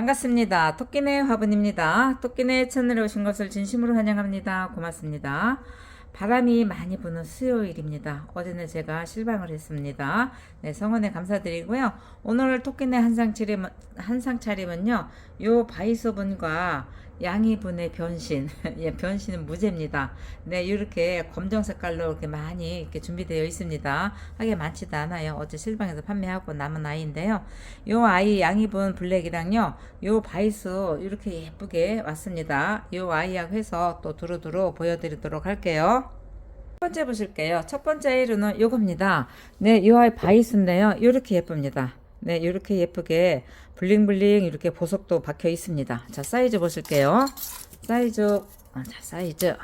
반갑습니다. 토끼네 화분입니다. 토끼네 채널에 오신 것을 진심으로 환영합니다. 고맙습니다. 바람이 많이 부는 수요일입니다. 어제는 제가 실방을 했습니다. 네, 성원에 감사드리고요. 오늘 토끼네 한상 차림, 한상 차림은요, 요 바이소분과 양이분의 변신, 예, 변신은 무죄입니다. 네, 이렇게 검정 색깔로 이렇게 많이 이렇게 준비되어 있습니다. 하게 많지도 않아요. 어제 실방에서 판매하고 남은 아이인데요. 요 아이 양이분 블랙이랑요, 요 바이소 이렇게 예쁘게 왔습니다. 요 아이하고 해서 또 두루두루 보여드리도록 할게요. 첫 번째 보실게요. 첫 번째 이루는 요겁니다. 네, 요 아이 바이스인데요. 요렇게 예쁩니다. 네, 이렇게 예쁘게 블링블링 이렇게 보석도 박혀 있습니다. 자, 사이즈 보실게요. 사이즈, 아, 자, 사이즈.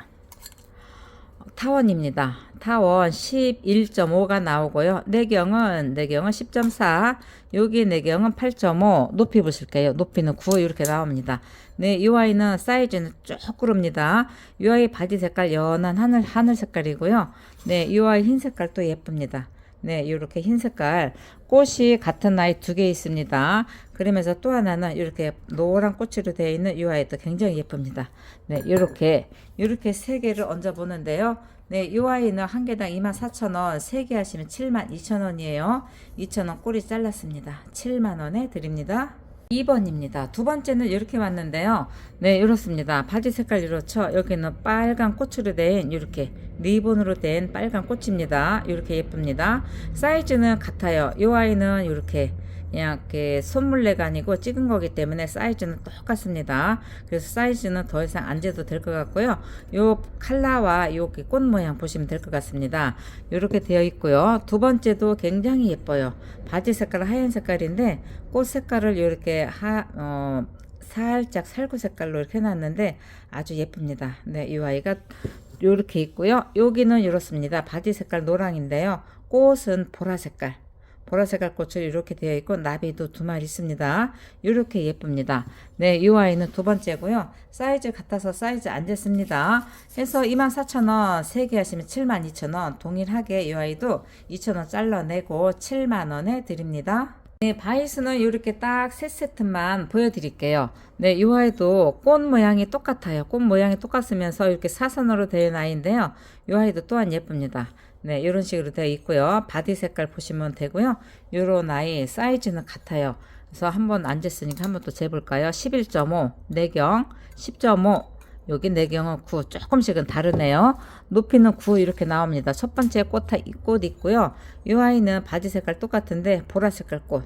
타원입니다. 타원 11.5가 나오고요. 내경은 내경은 10.4, 여기 내경은 8.5. 높이 보실게요. 높이는 9 이렇게 나옵니다. 네, 이 아이는 사이즈는 쭉 그럽니다. 이 아이 바지 색깔 연한 하늘 하늘 색깔이고요. 네, 이 아이 흰 색깔도 예쁩니다. 네, 이렇게 흰 색깔 꽃이 같은 아이 두 개 있습니다. 그러면서 또 하나는 이렇게 노란 꽃으로 되어 있는 이 아이도 굉장히 예쁩니다. 네, 이렇게 이렇게 세 개를 얹어 보는데요. 네, 이 아이는 한 개당 24,000원, 세 개 하시면 72,000원이에요. 2,000원 꼬리 잘랐습니다. 7만 원에 드립니다. 2번입니다. 두 번째는 이렇게 왔는데요. 네, 이렇습니다. 바지 색깔 이렇죠. 여기는 빨간 꽃으로 된 이렇게 리본으로 된 빨간 꽃입니다. 이렇게 예쁩니다. 사이즈는 같아요. 이 아이는 이렇게 그냥 이렇게 손물레가 아니고 찍은 거기 때문에 사이즈는 똑같습니다. 그래서 사이즈는 더 이상 안 재도 될 것 같고요. 요 칼라와 요꽃 모양 보시면 될 것 같습니다. 이렇게 되어 있고요. 두 번째도 굉장히 예뻐요. 바지 색깔 하얀 색깔인데 꽃 색깔을 이렇게 하, 어, 살짝 살구 색깔로 이렇게 해놨는데 아주 예쁩니다. 네, 이 아이가 이렇게 있고요. 여기는 이렇습니다. 바지 색깔 노랑인데요. 꽃은 보라 색깔. 보라색깔 꽃을 이렇게 되어 있고 나비도 두 마리 있습니다. 이렇게 예쁩니다. 네, 이 아이는 두 번째고요. 사이즈 같아서 사이즈 안 됐습니다. 해서 24,000원 3개 하시면 72,000원 동일하게 이 아이도 2,000원 잘라내고 7만원에 드립니다. 네, 바이스는 이렇게 딱 세 세트만 보여드릴게요. 네, 이 아이도 꽃 모양이 똑같아요. 꽃 모양이 똑같으면서 이렇게 사선으로 있는 아이인데요. 이 아이도 또한 예쁩니다. 네, 이런 식으로 되어 있고요. 바디 색깔 보시면 되고요. 요런 아이 사이즈는 같아요. 그래서 한번 앉았으니까 한번 또 재볼까요? 11.5, 내경, 10.5, 여기 내경은 9, 조금씩은 다르네요. 높이는 9 이렇게 나옵니다. 첫 번째 꽃, 꽃 있고요. 이 아이는 바지 색깔 똑같은데 보라 색깔 꽃.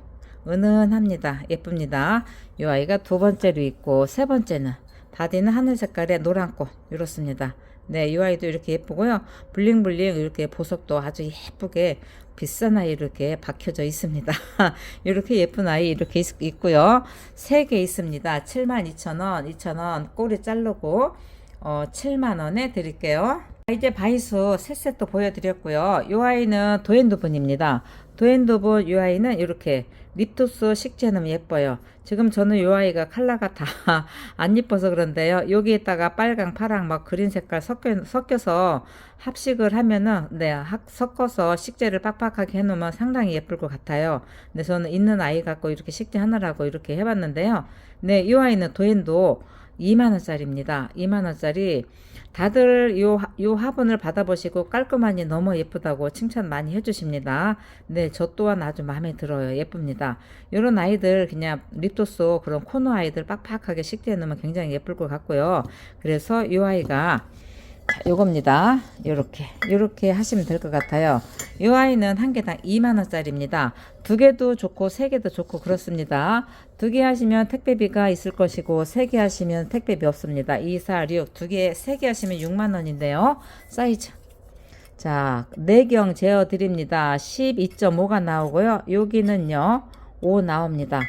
은은합니다. 예쁩니다. 이 아이가 두 번째로 있고 세 번째는 바디는 하늘 색깔의 노란 꽃 이렇습니다. 네, 이 아이도 이렇게 예쁘고요. 블링블링 이렇게 보석도 아주 예쁘게 비싼 아이 이렇게 박혀져 있습니다. 이렇게 예쁜 아이 이렇게 있, 고요 세개 있습니다. 72,000원, 2,000원 꼬리 자르고 어, 7만원에 드릴게요. 이제 바이수 세 세트 보여드렸고요. 이 아이는 도엔도분입니다. 도엔도분 이 아이는 이렇게 립토스 식재는 예뻐요. 지금 저는 이 아이가 컬러가 다 안 예뻐서 그런데요. 여기에다가 빨강, 파랑, 막 그린 색깔 섞여, 섞여서 합식을 하면은, 네, 학, 섞어서 식재를 빡빡하게 해놓으면 상당히 예쁠 것 같아요. 근데 저는 있는 아이 갖고 이렇게 식재 하느라고 이렇게 해봤는데요. 네, 이 아이는 도엔도 2만원짜리입니다. 2만원짜리. 다들 요, 요 화분을 받아보시고 깔끔하니 너무 예쁘다고 칭찬 많이 해주십니다. 네, 저 또한 아주 마음에 들어요. 예쁩니다. 요런 아이들 그냥 립도스 그런 코너 아이들 빡빡하게 식재해 놓으면 굉장히 예쁠 것 같고요. 그래서 요 아이가 자, 요겁니다. 요렇게 요렇게 하시면 될 것 같아요. 이 아이는 한 개당 2만 원짜리입니다. 두 개도 좋고 세 개도 좋고 그렇습니다. 두 개 하시면 택배비가 있을 것이고 세 개 하시면 택배비 없습니다. 2, 4, 6, 두 개, 세 개 하시면 6만 원인데요. 사이즈. 자, 내경 제어 드립니다. 12.5가 나오고요. 여기는요. 5 나옵니다.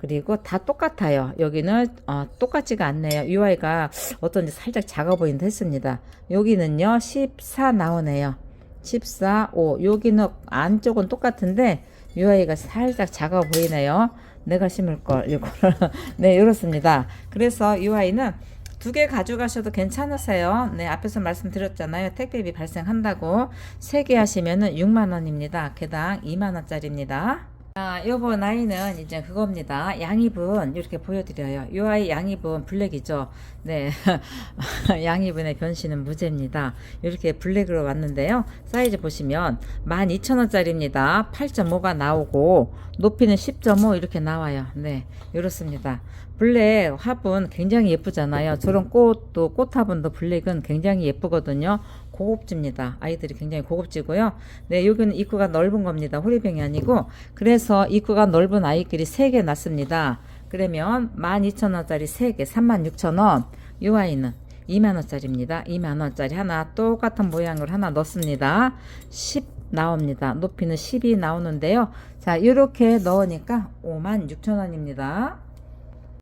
그리고 다 똑같아요. 여기는 어, 똑같지가 않네요. UI가 어떤지 살짝 작아 보인다 했습니다. 여기는요 14 나오네요. 14, 5. 여기는 안쪽은 똑같은데 UI가 살짝 작아 보이네요. 내가 심을 걸 이거를 네 이렇습니다. 그래서 UI는 두 개 가져가셔도 괜찮으세요. 네, 앞에서 말씀드렸잖아요. 택배비 발생한다고. 세 개 하시면은 6만 원입니다. 개당 2만 원짜리입니다. 아, 요번 아이는 이제 그겁니다. 양입은 이렇게 보여드려요. 요 아이 양입은 블랙이죠. 네. 양입은의 변신은 무죄입니다. 이렇게 블랙으로 왔는데요. 사이즈 보시면 12,000원짜리입니다. 8.5가 나오고, 높이는 10.5 이렇게 나와요. 네. 이렇습니다. 블랙 화분 굉장히 예쁘잖아요. 저런 꽃도, 꽃화분도 블랙은 굉장히 예쁘거든요. 고급집니다. 아이들이 굉장히 고급지고요. 네, 여기는 입구가 넓은 겁니다. 호리병이 아니고. 그래서 입구가 넓은 아이들이 3개 났습니다. 그러면 12,000원짜리 3개, 36,000원. 이 아이는 2만원짜리입니다. 2만원짜리 하나 똑같은 모양으로 하나 넣습니다. 10 나옵니다. 높이는 10이 나오는데요. 자, 이렇게 넣으니까 56,000원입니다.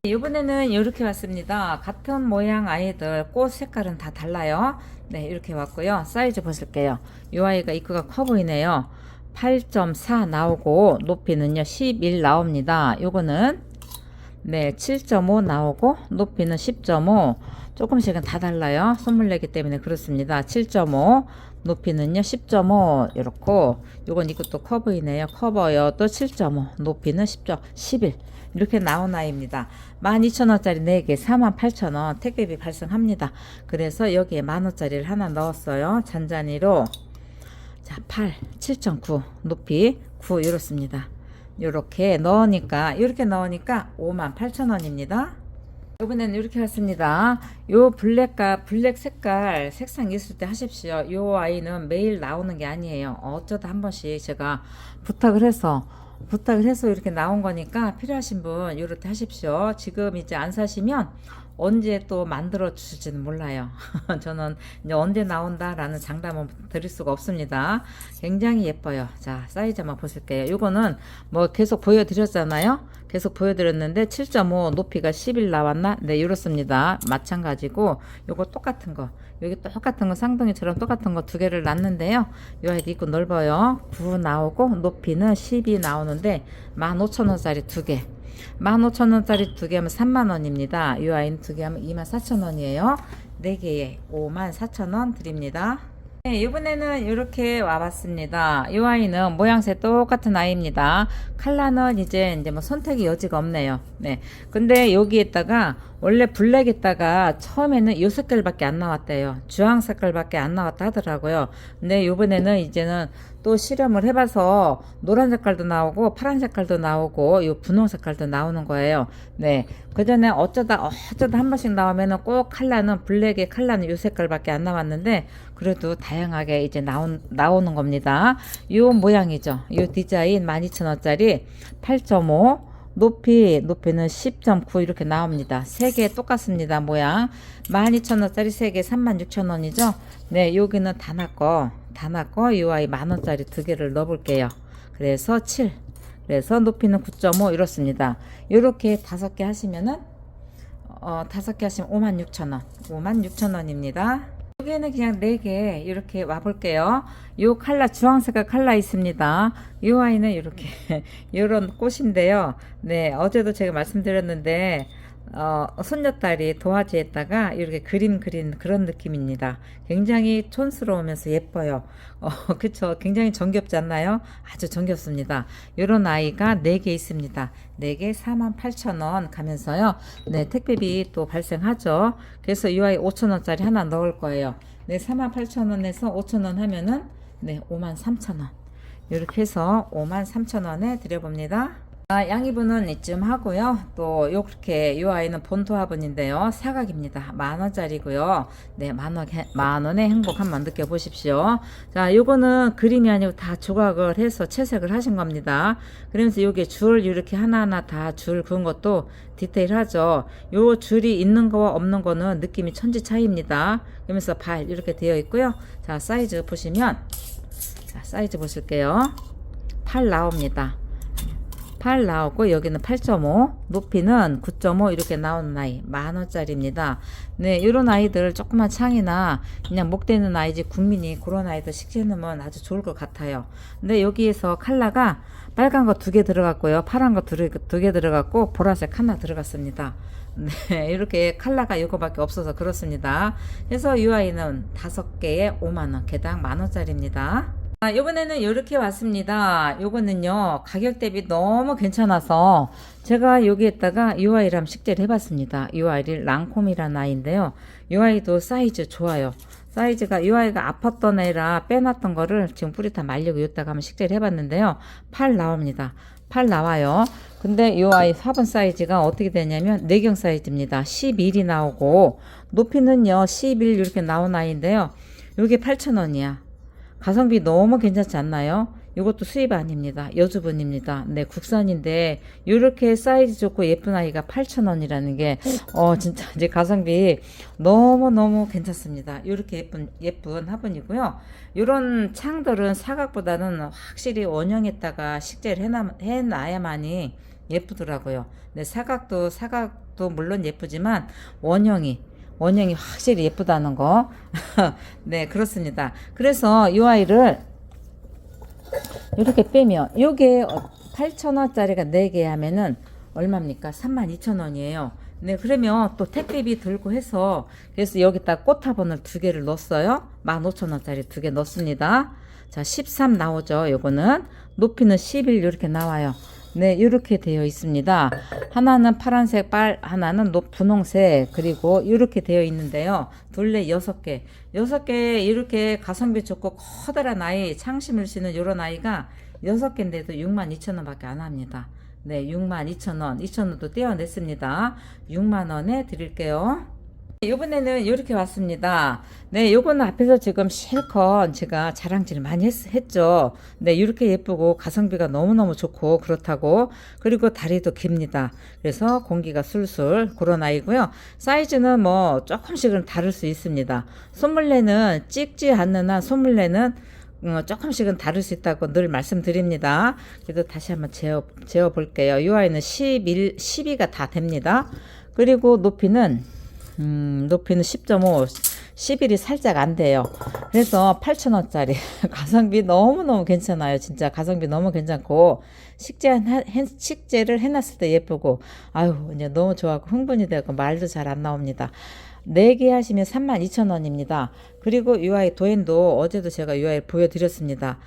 이번에는 이렇게 왔습니다. 같은 모양 아이들 꽃 색깔은 다 달라요. 네, 이렇게 왔고요. 사이즈 보실게요. 이 아이가 입구가 커 보이네요. 8.4 나오고 높이는요 11 나옵니다. 요거는 네 7.5 나오고 높이는 10.5 조금씩은 다 달라요. 선물 내기 때문에 그렇습니다. 7.5 높이는요 10.5 이렇고 요건 이것도 커 보이네요. 커버요 또 7.5 높이는 10. 11 이렇게 나온 아이입니다. 12,000원짜리 4개 48,000원 택배비 발생합니다. 그래서 여기에 만원짜리를 하나 넣었어요. 잔잔이로 자, 8, 7.9 높이 9 이렇습니다. 이렇게 넣으니까 이렇게 넣으니까 58,000원입니다. 이번에는 이렇게 왔습니다. 요 블랙과 블랙 색깔 색상 있을 때 하십시오. 요 아이는 매일 나오는 게 아니에요. 어쩌다 한 번씩 제가 부탁을 해서 부탁을 해서 이렇게 나온 거니까 필요하신 분 이렇게 하십시오. 지금 이제 안 사시면 언제 또 만들어 주실지는 몰라요. 저는 이제 언제 나온다라는 장담은 드릴 수가 없습니다. 굉장히 예뻐요. 자, 사이즈 한번 보실게요. 이거는 뭐 계속 보여드렸잖아요. 계속 보여드렸는데 7.5 높이가 11 나왔나? 네, 이렇습니다. 마찬가지고 요거 똑같은 거. 여기 똑같은 거 쌍둥이처럼 똑같은 거 두 개를 놨는데요. 요 아이도 있고 넓어요. 9 나오고 높이는 10이 나오는데 15,000원짜리 두 개. 15,000원짜리 두 개 하면 3만원입니다. 이 아이는 두 개 하면 24,000원이에요. 네 개에 54,000원 드립니다. 네, 이번에는 이렇게 와봤습니다. 이 아이는 모양새 똑같은 아이입니다. 칼라는 이제 이제 뭐 선택의 여지가 없네요. 네. 근데 여기에다가 원래 블랙에다가 처음에는 이 색깔밖에 안 나왔대요. 주황 색깔밖에 안 나왔다 하더라고요. 근데 이번에는 이제는 또 실험을 해봐서 노란 색깔도 나오고 파란 색깔도 나오고 이 분홍 색깔도 나오는 거예요. 네. 그 전에 어쩌다 어쩌다 한 번씩 나오면은 꼭 칼라는 블랙의 칼라는 이 색깔밖에 안 나왔는데 그래도 다양하게 이제 나온 나오는 겁니다. 이 모양이죠. 이 디자인 12,000원짜리 8.5 높이 높이는 10.9 이렇게 나옵니다. 세개 똑같습니다. 모양 12,000원짜리 3개 36,000원이죠. 네, 여기는 다나꺼 다나꺼 이 아이 만원짜리 두 개를 넣어볼게요. 그래서 7 그래서 높이는 9.5 이렇습니다. 이렇게 다섯 개 하시면은 어, 다섯 개 하시면 56,000원 56,000원입니다. 여기에는 그냥 4개 이렇게 와볼게요. 요 칼라 주황색깔 칼라 있습니다. 이 아이는 이렇게 이런 꽃인데요. 네 어제도 제가 말씀드렸는데 어, 손녀딸이 도화지에다가 이렇게 그림 그린 그런 느낌입니다. 굉장히 촌스러우면서 예뻐요. 어, 그쵸. 굉장히 정겹지 않나요? 아주 정겹습니다. 이런 아이가 4개 있습니다. 4개 48,000원 가면서요. 네, 택배비 또 발생하죠. 그래서 이 아이 5,000원짜리 하나 넣을 거예요. 네, 48,000원에서 5,000원 하면은 네, 53,000원. 이렇게 해서 53,000원에 드려봅니다. 아, 양이분은 이쯤 하고요. 또 이렇게 이 아이는 본토 화분인데요. 사각입니다. 만 원짜리고요. 네, 만 원, 만 원의 행복 한번 느껴보십시오. 자, 요거는 그림이 아니고 다 조각을 해서 채색을 하신 겁니다. 그러면서 요게 줄 이렇게 하나하나 다 줄 그은 것도 디테일하죠. 요 줄이 있는 거와 없는 거는 느낌이 천지 차이입니다. 그러면서 발 이렇게 되어 있고요. 자, 사이즈 보시면 자, 사이즈 보실게요. 팔 나옵니다. 8 나오고 여기는 8.5 높이는 9.5 이렇게 나오는 아이 만원짜리입니다. 네 이런 아이들 조그만 창이나 그냥 목대는 아이지 국민이 그런 아이들 놓으면 아주 좋을 것 같아요. 근데 여기에서 칼라가 빨간 거 두 개 들어갔고요. 파란 거 두 개 들어갔고 보라색 하나 들어갔습니다. 네 이렇게 칼라가 이거밖에 없어서 그렇습니다. 그래서 이 아이는 다섯 개에 5만원 개당 만원짜리입니다 아, 요번에는 이렇게 왔습니다. 요거는요, 가격 대비 너무 괜찮아서 제가 여기에다가 이 아이를 한번 식재를 해봤습니다. 이 아이를 랑콤이라는 아이인데요. 이 아이도 사이즈 좋아요. 사이즈가 이 아이가 아팠던 애라 빼놨던 거를 지금 뿌리 다 말리고 여기다가 한번 식재를 해봤는데요. 팔 나옵니다. 팔 나와요. 근데 이 아이 4번 사이즈가 어떻게 되냐면 내경 사이즈입니다. 11이 나오고 높이는요 11 이렇게 나온 아이인데요. 요게 8,000원이야. 가성비 너무 괜찮지 않나요? 이것도 수입 아닙니다. 여주분입니다. 네, 국산인데 이렇게 사이즈 좋고 예쁜 아이가 8,000원이라는 게 어, 진짜 이제 가성비 너무너무 괜찮습니다. 이렇게 예쁜 예쁜 화분이고요. 이런 창들은 사각보다는 확실히 원형에다가 식재를 해놔, 해놔야만이 예쁘더라고요. 네, 사각도 사각도 물론 예쁘지만 원형이 원형이 확실히 예쁘다는 거. 네, 그렇습니다. 그래서 이 아이를 이렇게 빼면 요게 8,000원짜리가 4개 하면은 얼마입니까? 32,000원이에요. 네, 그러면 또 택배비 들고 해서 그래서 여기다 꽃화분을 두 개를 넣었어요. 15,000원짜리 두 개 넣습니다. 자, 13 나오죠. 요거는 높이는 11 이렇게 나와요. 네, 이렇게 되어 있습니다. 하나는 파란색 빨, 하나는 노, 분홍색, 그리고 이렇게 되어 있는데요. 둘레 여섯 개. 여섯 개 이렇게 가성비 좋고 커다란 아이, 창심을 씨는 이런 아이가 여섯 개인데도 6만 2천 원밖에 안 합니다. 네, 6만 2천 원, 2천 원도 떼어냈습니다. 6만 원에 드릴게요. 이번에는 이렇게 왔습니다. 네, 요거는 앞에서 지금 실컷 제가 자랑질을 많이 했, 죠 네, 이렇게 예쁘고 가성비가 너무너무 좋고 그렇다고 그리고 다리도 깁니다. 그래서 공기가 술술 그런 아이고요. 사이즈는 뭐 조금씩은 다를 수 있습니다. 소물레는 찍지 않는 한 소물레는 어, 조금씩은 다를 수 있다고 늘 말씀드립니다. 그래도 다시 한번 재어, 재어 볼게요. 이 아이는 11, 12가 다 됩니다. 그리고 높이는 음, 높이는 10.5, 11이 살짝 안 돼요. 그래서 8,000원짜리. 가성비 너무너무 괜찮아요. 진짜 가성비 너무 괜찮고, 식재, 해, 식재를 해놨을 때 예쁘고, 아유, 이제 너무 좋아하고 흥분이 되고 말도 잘 안 나옵니다. 4개 하시면 32,000원입니다. 그리고 이 아이 도엔도 어제도 제가 이 아이를 보여드렸습니다.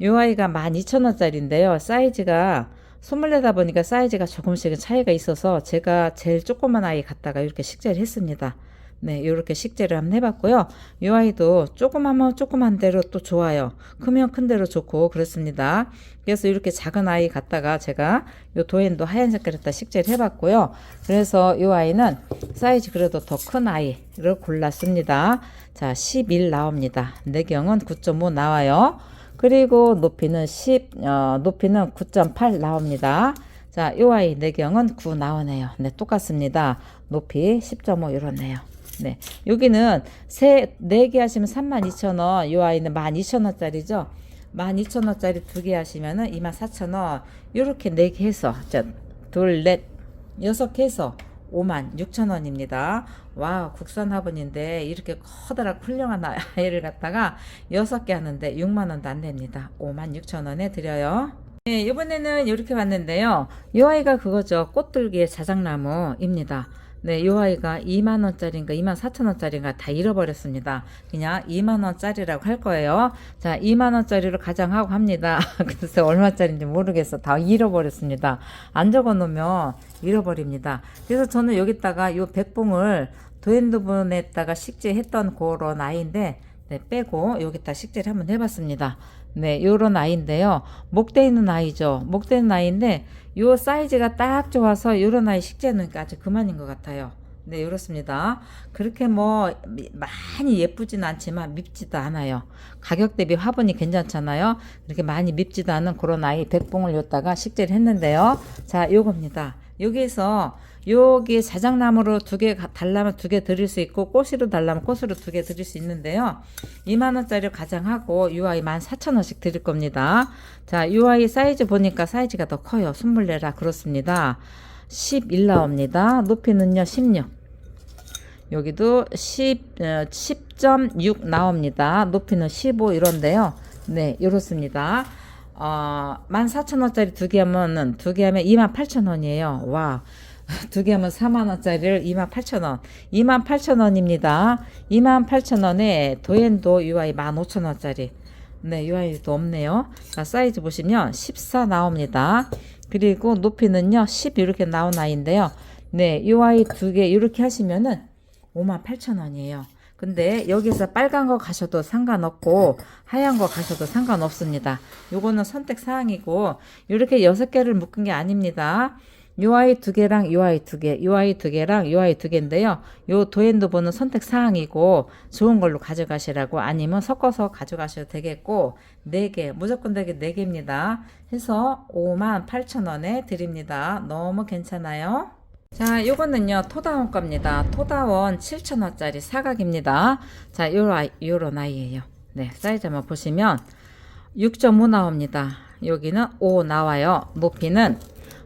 이 아이가 12,000원짜리인데요. 사이즈가 소물내다 보니까 사이즈가 조금씩은 차이가 있어서 제가 제일 조그만 아이 갖다가 이렇게 식재를 했습니다. 네, 이렇게 식재를 한번 해봤고요. 이 아이도 조그마면 조그만 대로 또 좋아요. 크면 큰 대로 좋고 그렇습니다. 그래서 이렇게 작은 아이 갖다가 제가 이 도엔도 하얀 색깔에다 식재를 해봤고요. 그래서 이 아이는 사이즈 그래도 더 큰 아이를 골랐습니다. 자, 11 나옵니다. 내경은 9.5 나와요. 그리고 높이는 10, 어, 높이는 9.8 나옵니다. 자, 요 아이 내경은 9 나오네요. 네, 똑같습니다. 높이 10.5 이렇네요. 네. 여기는 세, 4개 하시면 32,000원, 요 아이는 12,000원짜리죠. 12,000원짜리 두 개 하시면은 24,000원. 요렇게 4개 해서, 자, 둘, 넷, 여섯 개 해서 5만 6천 원입니다. 와 국산 화분인데 이렇게 커다랗고 훌륭한 아이를 갖다가 6개 하는데 6만 원도 안 됩니다. 5만 6천 원에 드려요. 네, 이번에는 이렇게 왔는데요. 이 아이가 그거죠. 꽃들기의 자작나무입니다. 네, 요 아이가 2만원짜리인가 2만 4천원짜리인가 다 잃어버렸습니다. 그냥 2만원짜리라고 할 거예요. 자, 2만원짜리로 가장하고 합니다. 그래서 얼마짜리인지 모르겠어. 다 잃어버렸습니다. 안 적어 놓으면 잃어버립니다. 그래서 저는 여기다가 요 백봉을 도엔드분에다가 식재했던 그런 아이인데, 네, 빼고 여기다 식재를 한번 해봤습니다. 네, 요런 아이인데요. 목대 있는 아이죠. 목대 있는 아이인데 요 사이즈가 딱 좋아서 요런 아이 식재 놓으니까 아주 그만인 것 같아요. 네, 이렇습니다. 그렇게 뭐 많이 예쁘진 않지만 밉지도 않아요. 가격 대비 화분이 괜찮잖아요. 이렇게 많이 밉지도 않은 그런 아이 백봉을 였다가 식재를 했는데요. 자, 요겁니다. 여기에서 여기 자작나무로 두 개 달라면 두 개 드릴 수 있고 꽃으로 달라면 꽃으로 두 개 드릴 수 있는데요. 2만 원짜리 가장하고 UI 14,000원씩 드릴 겁니다. 자, UI 사이즈 보니까 사이즈가 더 커요. 순물레라 그렇습니다. 11 나옵니다. 높이는요 16. 여기도 10, 10.6 나옵니다. 높이는 15 이런데요. 네, 이렇습니다. 어, 14,000원짜리 두 개 하면은, 두 개 하면 28,000원이에요. 와. 두 개 하면 4만원짜리를 28,000원. 28,000원입니다. 28,000원에 도엔도 UI 15,000원짜리. 네, UI도 없네요. 자, 사이즈 보시면 14 나옵니다. 그리고 높이는요, 10 이렇게 나온 아이인데요. 네, UI 두 개 이렇게 하시면은 58,000원이에요. 근데 여기서 빨간 거 가셔도 상관없고 하얀 거 가셔도 상관없습니다. 요거는 선택 사항이고 이렇게 여섯 개를 묶은 게 아닙니다. UI 두 개랑 UI 두 개, UI 두 개랑 UI 두 개인데요. 요 도엔드보는 선택 사항이고 좋은 걸로 가져가시라고 아니면 섞어서 가져가셔도 되겠고 네 개, 무조건 되게 네 개입니다. 해서 58,000원에 드립니다. 너무 괜찮아요. 자, 요거는요, 토다원 겁니다. 토다원 7,000원짜리 사각입니다. 자, 요런 아이, 요런 아이예요. 네, 사이즈 한번 보시면 6.5 나옵니다. 여기는 5 나와요. 높이는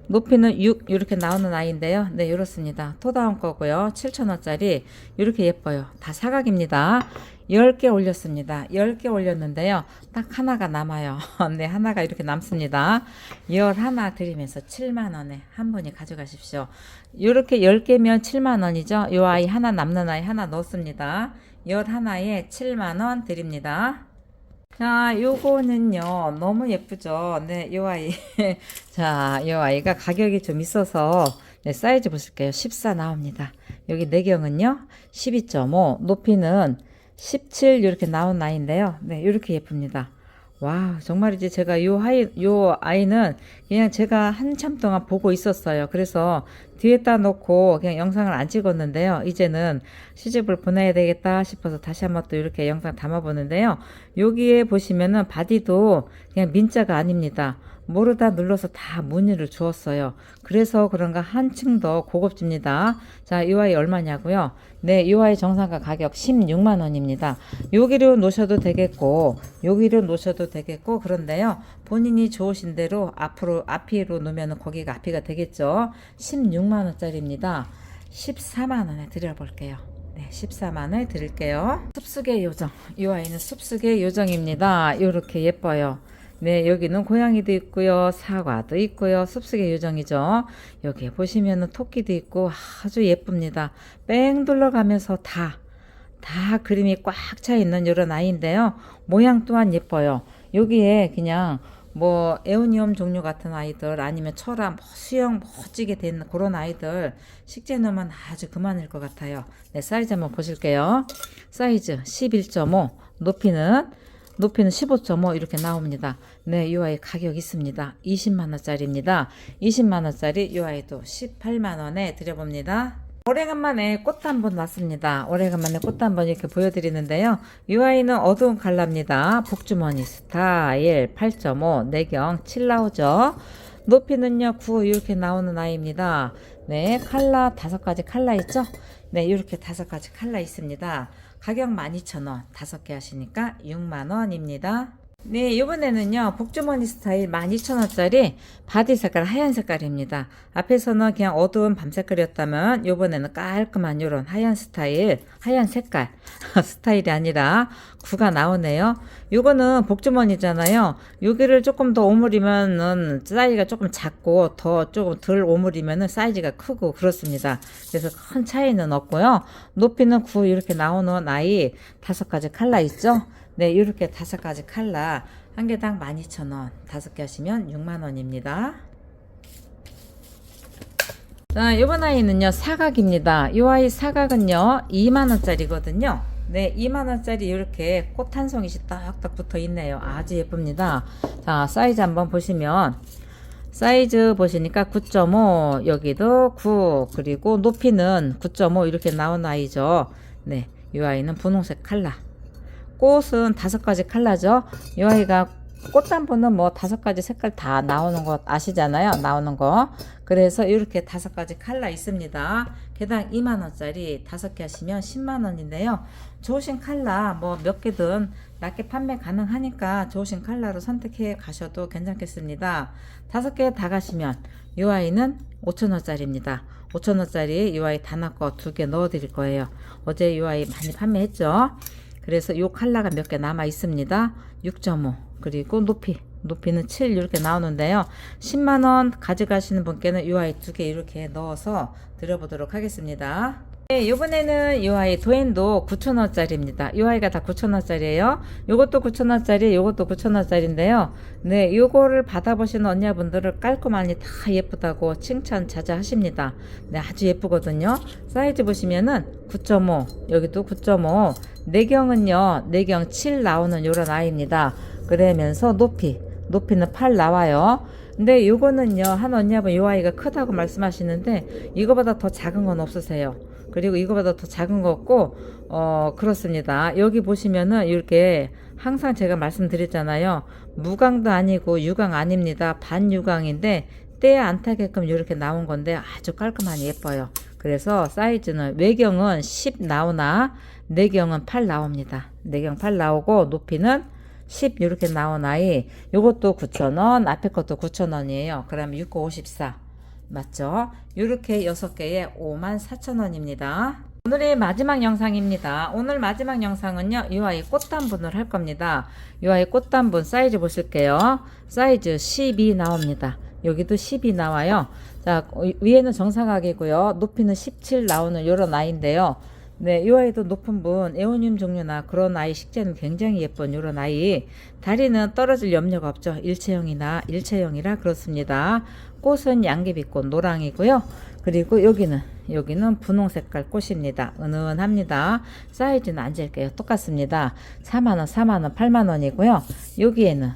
높이는 6 이렇게 나오는 아이인데요. 네, 이렇습니다. 토다운 거고요. 7,000원짜리 이렇게 예뻐요. 다 사각입니다. 10개 올렸습니다. 10개 올렸는데요. 딱 하나가 남아요. 네, 하나가 이렇게 남습니다. 11 드리면서 7만 원에 한 분이 가져가십시오. 이렇게 10개면 7만 원이죠. 요 아이 하나 남는 아이 하나 넣습니다. 11에 7만 원 드립니다. 자, 요거는요, 너무 예쁘죠? 네, 요 아이. 자, 요 아이가 가격이 좀 있어서, 네, 사이즈 보실게요. 14 나옵니다. 여기 내경은요, 12.5, 높이는 17 이렇게 나온 아이인데요. 네, 이렇게 예쁩니다. 와, 정말이지 제가 요 아이, 요 아이는 그냥 제가 한참 동안 보고 있었어요. 그래서 뒤에다 놓고 그냥 영상을 안 찍었는데요. 이제는 시집을 보내야 되겠다 싶어서 다시 한번 또 이렇게 영상 담아보는데요. 여기에 보시면은 바디도 그냥 민자가 아닙니다. 모르다 눌러서 다 무늬를 주었어요. 그래서 그런가 한층 더 고급집니다. 자, 이 아이 얼마냐고요? 네, 이 아이 정상가 가격 16만 원입니다. 여기로 놓으셔도 되겠고, 여기로 놓으셔도 되겠고, 그런데요. 본인이 좋으신 대로 앞으로 앞이로 놓으면 거기가 앞이가 되겠죠. 16만 원짜리입니다. 14만 원에 드려볼게요. 네, 14만 원에 드릴게요. 숲속의 요정. 이 아이는 숲속의 요정입니다. 이렇게 예뻐요. 네, 여기는 고양이도 있고요. 사과도 있고요. 숲속의 요정이죠. 여기 보시면은 토끼도 있고 아주 예쁩니다. 뺑 둘러가면서 다, 다 그림이 꽉 차 있는 이런 아이인데요. 모양 또한 예뻐요. 여기에 그냥 뭐 에오니움 종류 같은 아이들 아니면 철화 뭐 수영 멋지게 된 그런 아이들 식재 넣으면 아주 그만일 것 같아요. 네, 사이즈 한번 보실게요. 사이즈 11.5 높이는 높이는 15.5 이렇게 나옵니다. 네, 이 아이 가격 있습니다. 20만 원짜리입니다. 20만 원짜리 이 아이도 18만 원에 드려봅니다. 오래간만에 꽃 한번 왔습니다. 오래간만에 꽃 한 번 이렇게 보여드리는데요. 이 아이는 어두운 컬러입니다. 복주머니 스타일 8.5 내경 7 나오죠. 높이는요 9 이렇게 나오는 아이입니다. 네, 칼라 다섯 가지 칼라 있죠? 네, 이렇게 다섯 가지 칼라 있습니다. 가격 12,000원, 다섯 개 하시니까 6만원입니다. 네, 이번에는요, 복주머니 스타일 12,000원짜리 바디 색깔 하얀 색깔입니다. 앞에서는 그냥 어두운 밤 색깔이었다면, 이번에는 깔끔한 이런 하얀 스타일, 하얀 색깔, 스타일이 아니라 구가 나오네요. 요거는 복주머니잖아요. 여기를 조금 더 오므리면은 사이즈가 조금 작고, 더 조금 덜 오므리면은 사이즈가 크고 그렇습니다. 그래서 큰 차이는 없고요. 높이는 9 이렇게 나오는 아이 다섯 가지 칼라 있죠? 네, 이렇게 다섯 가지 칼라 한 개당 12,000원. 다섯 개 하시면 6만 원입니다. 자, 이번 아이는요, 사각입니다. 이 아이 사각은요, 2만 원짜리거든요. 네, 2만 원짜리 이렇게 꽃 한 송이씩 딱딱 붙어 있네요. 아주 예쁩니다. 자, 사이즈 한번 보시면 사이즈 보시니까 9.5 여기도 9 그리고 높이는 9.5 이렇게 나온 아이죠. 네, 이 아이는 분홍색 칼라. 꽃은 다섯 가지 칼라죠. 이 아이가 꽃단보는 뭐 다섯 가지 색깔 다 나오는 거 아시잖아요. 나오는 거. 그래서 이렇게 다섯 가지 칼라 있습니다. 개당 2만 원짜리 다섯 개 하시면 10만 원인데요. 좋으신 칼라 뭐 몇 개든 낮게 판매 가능하니까 좋으신 칼라로 선택해 가셔도 괜찮겠습니다. 다섯 개 다 가시면 이 아이는 5천 원짜리입니다. 5천 원짜리 이 아이 다 넣고 두개 넣어 드릴 거예요. 어제 이 아이 많이 판매했죠. 그래서 요 칼라가 몇 개 남아 있습니다. 6.5 그리고 높이 높이는 7 이렇게 나오는데요. 10만원 가져가시는 분께는 이 아이 두 개 이렇게 넣어서 드려보도록 하겠습니다. 네, 이번에는 이 아이 도엔도 9,000원짜리입니다. 이 아이가 다 9,000원짜리예요. 요것도 9,000원짜리, 요것도 9,000원짜리인데요. 네, 요거를 받아보시는 언니분들은 깔끔하니 다 예쁘다고 칭찬 자주 하십니다. 네, 아주 예쁘거든요. 사이즈 보시면은 9.5, 여기도 9.5. 내경은요, 내경 7 나오는 요런 아이입니다. 그러면서 높이, 높이는 8 나와요. 근데 요거는요, 한 언니분 요 아이가 크다고 말씀하시는데, 이거보다 더 작은 건 없으세요. 그리고 이거보다 더 작은 거 없고, 어, 그렇습니다. 여기 보시면은 이렇게 항상 제가 말씀드렸잖아요. 무광도 아니고 유광 아닙니다. 반유광인데, 때에 안 타게끔 이렇게 나온 건데 아주 깔끔하니 예뻐요. 그래서 사이즈는 외경은 10 나오나 내경은 8 나옵니다. 내경 8 나오고 높이는 10 이렇게 나온 아이 요것도 9,000원 앞에 것도 9,000원이에요. 그러면 6 9 54 맞죠? 이렇게 6개에 54,000원입니다. 오늘의 마지막 영상입니다. 오늘 마지막 영상은요. 이 아이 꽃단분을 할 겁니다. 이 아이 꽃단분 사이즈 보실게요. 사이즈 12 나옵니다. 여기도 10이 나와요. 자, 위에는 정사각이고요. 높이는 17 나오는 이런 아이인데요. 네, 이 아이도 높은 분, 에오늄 종류나 그런 아이 식재는 굉장히 예쁜 이런 아이. 다리는 떨어질 염려가 없죠. 일체형이나 일체형이라 그렇습니다. 꽃은 양귀비꽃 노랑이고요. 그리고 여기는 여기는 분홍 색깔 꽃입니다. 은은합니다. 사이즈는 안 잴게요. 똑같습니다. 4만원, 4만원, 8만원이고요. 여기에는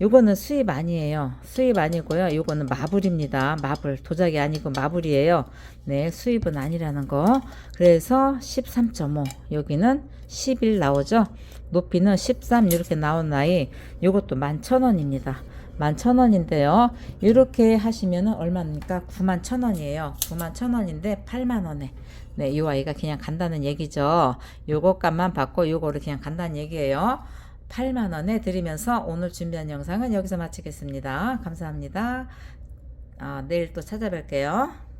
요거는 수입 아니에요. 수입 아니고요. 요거는 마블입니다. 마블. 도자기 아니고 마블이에요. 네, 수입은 아니라는 거. 그래서 13.5. 여기는 11 나오죠. 높이는 13 이렇게 나온 아이. 요것도 11,000원입니다. 11,000원인데요. 이렇게 하시면은 얼마입니까? 91,000원이에요. 91,000원인데 8만원에. 네, 이 아이가 그냥 간다는 얘기죠. 요거 값만 받고 요거를 그냥 간다는 얘기예요. 8만원에 드리면서 오늘 준비한 영상은 여기서 마치겠습니다. 감사합니다. 아, 내일 또 찾아뵐게요.